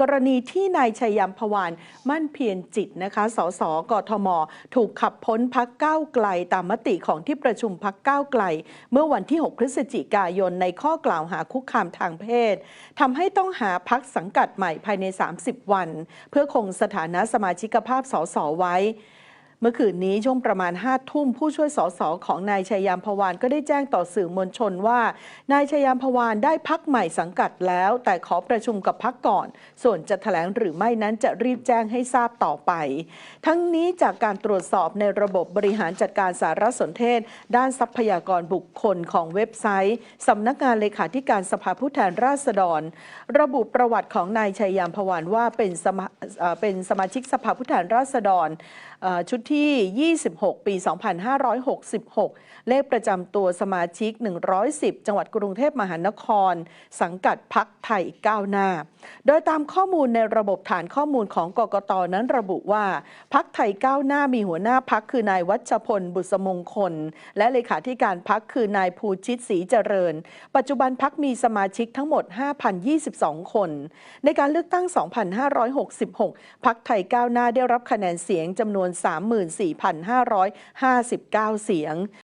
กรณีที่นายชัยยามพวานมั่นเพียรจิตนะคะ สส กทม ถูกขับพ้นพักก้าวไกลตามมติของที่ประชุมพักก้าวไกล เมื่อวันที่ 6 พฤศจิกายนในข้อกล่าวหาคุกคามทางเพศทำให้ต้องหาพักสังกัดใหม่ภายใน 30 วัน เพื่อคงสถานะสมาชิกภาพสสไว้ เมื่อคืนนี้ช่วงประมาณ5ทุ่มผู้ช่วยสสของนายชัยยามพวานก็ได้แจ้งต่อสื่อมวลชนว่า นายชัยยามพวานได้พักใหม่สังกัดแล้ว แต่ขอประชุมกับพักก่อน ส่วนจะแถลงหรือไม่นั้นจะรีบแจ้งให้ทราบต่อไป ทั้งนี้จากการตรวจสอบในระบบบริหารจัดการสารสนเทศ ด้านทรัพยากรบุคคลของเว็บไซต์สำนักงานเลขาธิการสภาผู้แทนราษฎร ระบุประวัติของนายชัยยามพวานว่าเป็นสมาเป็นสมาชิกสภาผู้แทนราษฎรชุดที่ที่ 26 ปี 2566 เลขประจำตัวสมาชิก 110 จังหวัดกรุงเทพมหานคร สังกัดพักไทยก้าวหน้า โดยตามข้อมูลในระบบฐานข้อมูลของกกตนั้นระบุว่า พักไทยก้าวหน้ามีหัวหน้าพักคือนายวัชพลบุษมงคล และเลขาธิการพักคือนายภูชิตศรีเจริญ ปัจจุบันพักมีสมาชิกทั้งหมด 5,022 คน ในการเลือกตั้ง 2,566 พักไทยก้าวหน้าได้รับคะแนนเสียงจำนวน34,559 เสียง